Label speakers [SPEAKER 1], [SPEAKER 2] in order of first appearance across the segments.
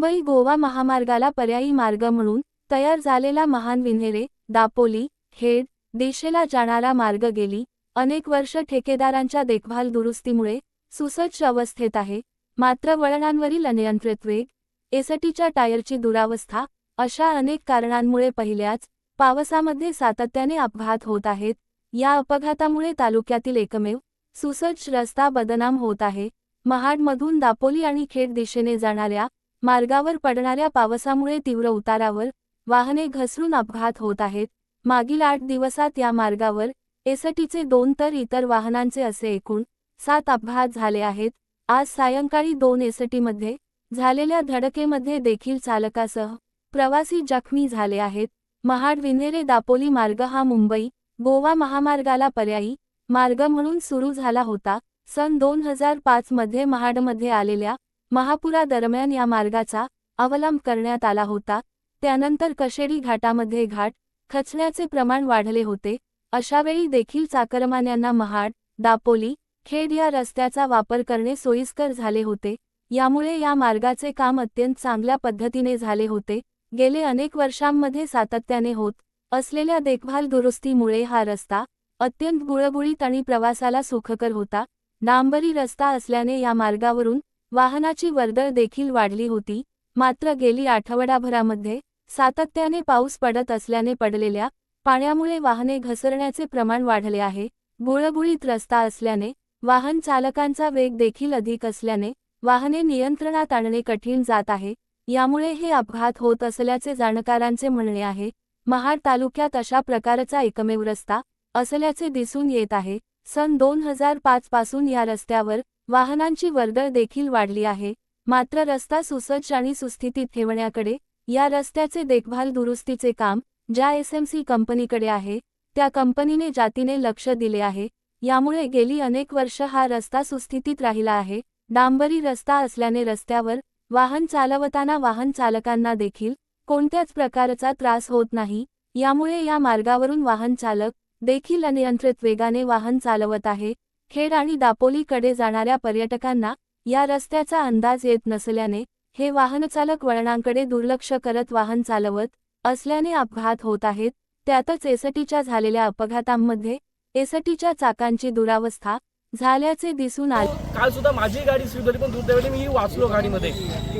[SPEAKER 1] मुंबई गोवा महामार्गाला पर्यायी मार्ग म्हणून तयार झालेला महान विन्हेरे दापोली खेड दिशेला जाणारा मार्ग गेली. अनेक वर्ष ठेकेदारांच्या देखभाल दुरुस्तीमुळे सुसज्ज अवस्थेत आहे. मात्र वळणांवरील अनियंत्रित वेग एसटीच्या टायरची दुरावस्था अशा अनेक कारणांमुळे पहिल्याच पावसामध्ये सातत्याने अपघात होत आहेत. या अपघातामुळे तालुक्यातील एकमेव सुसज्ज रस्ता बदनाम होत आहे. महाडमधून दापोली आणि खेड दिशेने जाणाऱ्या मार्गावर पडणाऱ्या पावसामुळे तीव्र उतारावर वाहने घसरून अपघात होत आहेत. मागील आठ दिवसात या मार्गावर एसटीचे दोन तर इतर वाहनांचे असे एकूण सात अपघात झाले आहेत. आज सायंकाळी दोन एसटीमध्ये झालेल्या धडकेमध्ये देखील चालकासह प्रवासी जखमी झाले आहेत. महाड विन्हेरे दापोली मार्ग हा मुंबई गोवा महामार्गाला पर्यायी मार्ग म्हणून सुरू झाला होता. सन दोन हजार पाच मध्ये महाडमध्ये आलेल्या महापुरादरम्यान या मार्गाचा अवलंब करण्यात आला होता. त्यानंतर कशेरी घाटामध्ये घाट खचण्याचे प्रमाण वाढले होते. अशावेळी देखील चाकरमान्यांना महाड दापोली खेड या रस्त्याचा वापर करणे सोयीस्कर झाले होते. यामुळे या मार्गाचे काम अत्यंत चांगल्या पद्धतीने झाले होते. गेले अनेक वर्षांमध्ये सातत्याने होत असलेल्या देखभाल दुरुस्तीमुळे हा रस्ता अत्यंत गुळगुळीत आणि प्रवासाला सुखकर होता. डांबरी रस्ता असल्याने या मार्गावरून वाहनाची वर्दळ देखील वाढली होती मात्र गेली आठवडाभरामध्ये सातत्याने पाऊस पडत असल्याने पडलेल्या पाण्यामुळे वाहने घसरण्याचे प्रमाण वाढले आहे गुळगुळीत रस्ता असल्याने वाहन चालकांचा वेग देखील अधिक असल्याने वाहने नियंत्रणात आणणे कठीण जात आहे यामुळे हे अपघात होत असल्याचे जाणकारांचे म्हणणे आहे महाड तालुक्यात अशा प्रकारचा एकमेव रस्ता असल्याचे दिसून येत आहे सन दोन हजार पाच पासून या रस्त्यावर वाहनांची वर्दळ देखील वाढली आहे. मात्र रस्ता सुसज्ज आणि सुस्थितीत ठेवण्याकडे या रस्त्याचे देखभाल दुरुस्तीचे काम ज्या एसएमसी कंपनीकडे आहे त्या कंपनीने जातीने लक्ष दिले आहे. यामुळे गेली अनेक वर्ष हा रस्ता सुस्थितीत राहिला आहे. डांबरी रस्ता असल्याने रस्त्यावर वाहन चालवताना वाहन चालकांना देखील कोणत्याच प्रकारचा त्रास होत नाही. यामुळे या मार्गावरून वाहन चालक देखील अनियंत्रित वेगाने वाहन चालवत आहे. खेड आणि दापोलीकडे जाणाऱ्या पर्यटकांना या रस्त्याचा अंदाज येत नसल्याने हे वाहनचालक वळणांकडे दुर्लक्ष करत वाहन चालवत असल्याने अपघात होत आहेत. त्यातच एसटीच्या झालेल्या अपघातांमध्ये एसटीच्या चाकांची दुरावस्था झाल्याचे दिसून आले.
[SPEAKER 2] काल सुद्धा माझी गाडी स्वीकारली पण दुर्दैवाने मी वाचलो गाडीमध्ये.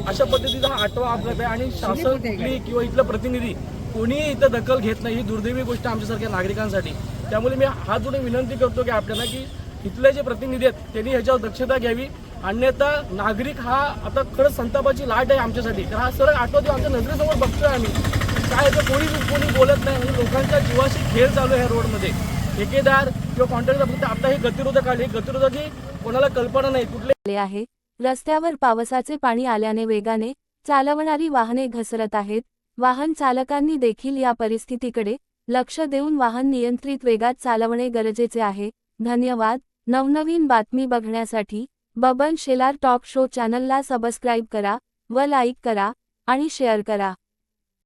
[SPEAKER 2] अशा पद्धतीचा हा आठवा अपघात आहे आणि शासन किंवा इथलं प्रतिनिधी कोणीही इथं दखल घेत नाही. ही दुर्दैवी गोष्ट आमच्यासारख्या नागरिकांसाठी. त्यामुळे मी हात जोडून विनंती करतो की आपल्याला की इथले जे प्रतिनिधी आहेत त्यांनी ह्याच्यावर दक्षता घ्यावी. अन्यथा नागरिक हा आता खरंच संतापाची लाट आहे आमच्यासाठी. तर हा सरळ आठवतो आमच्या नजरेसमोर बघतोय आम्ही. काय तर कोणी कोणी बोलत नाही म्हणजे लोकांच्या जीवाशी खेळ चालू आहे रोडमध्ये. ठेकेदार किंवा कॉन्ट्रॅक्टर फक्त आता हे गतिरोधक आले. गतिरोधक ही कोणाला कल्पना नाही. कुठले
[SPEAKER 1] आहे. रस्त्यावर पावसाचे पाणी आल्याने वेगाने चालवणारी वाहने घसरत आहेत. वाहन चालकांनी देखील या परिस्थितीकडे लक्ष देऊन वाहन नियंत्रित वेगात चालवणे गरजेचे आहे. धन्यवाद. नवनवीन बातमी बघण्यासाठी बबन शेलार टॉक शो चॅनलला सबस्क्राईब करा व लाईक करा आणि शेअर करा.